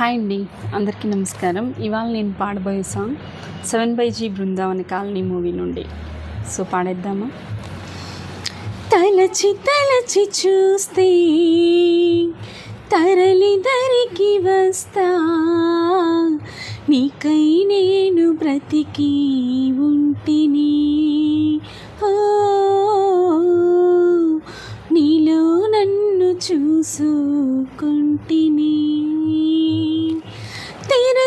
Hi అండి. అందరికీ నమస్కారం. ఇవాళ నేను పాడబోయే song seven by G Brindavana colony movie నుండి. సో పాడేద్దామా? తలచి తలచి చూస్తే తరలి దరికి వస్తా. నీకై నేను బ్రతికి ఉంటిని. నీలో నన్ను చూసుకుంటిని.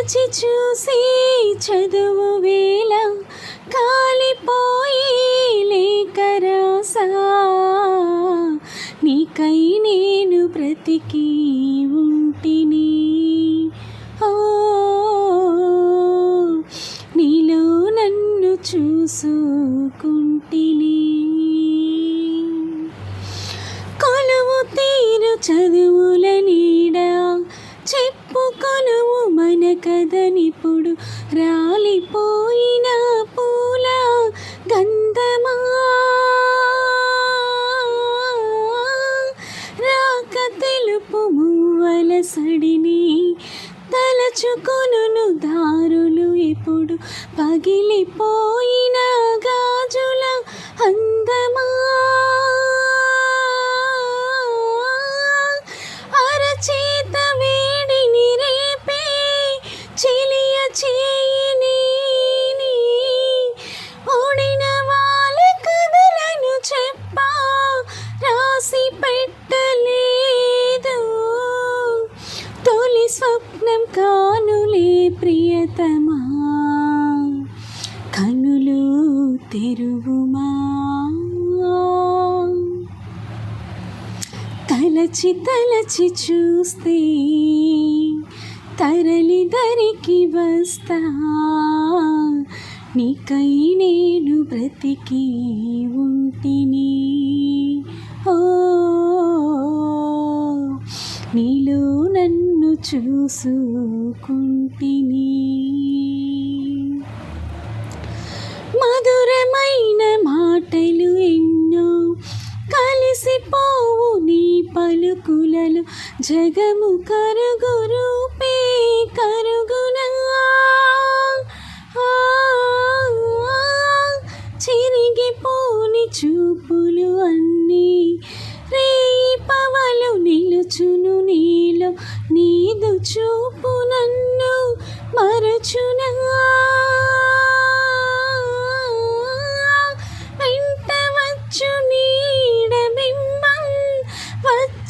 తెరచి చూసి చదువు వేళ కాలిపోయి లేక రాసా. నీకై నేను బ్రతికి ఉంటిని. ఓ నీలో నన్ను చూసుకుంటిని. కొలువు తీరు చదువులని కదనిప్పుడు రాలిపోయిన పూల గంధమా. రాక తెలుపు మూవల సడిని దారులు ఇప్పుడు పగిలిపోయిన పెట్టలేదు తొలి స్వప్నం కానులే ప్రియతమా. కనులు తెరువుమా. తలచి తలచి చూస్తే తరలి దరికి వస్తా. నీకై నేను బ్రతికి ఉంటిని. నీలో నన్ను చూసుకుంటిని. మధురమైన మాటలు ఎన్నో కలిసిపోవు నీ పలుకులలో. జగము కరుగు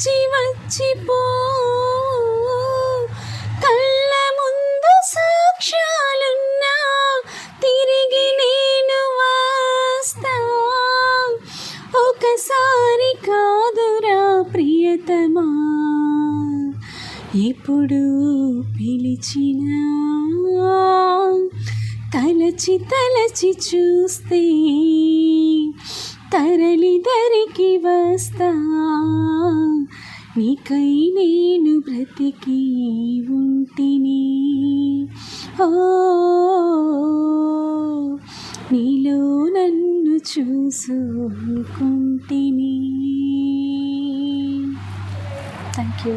వచ్చి వచ్చిపో. కళ్ళ ముందు సాక్ష్యాలున్నా తిరిగి నేను వస్తా ఒకసారి కాదురా ప్రియతమా? ఎప్పుడు పిలిచినా? తలచి తలచి చూస్తే తరలి దరికి వస్తా. నీకై నేను బ్రతికి ఉంటిని. ఓ నీలో నన్ను చూసుకుంటిని. Thank you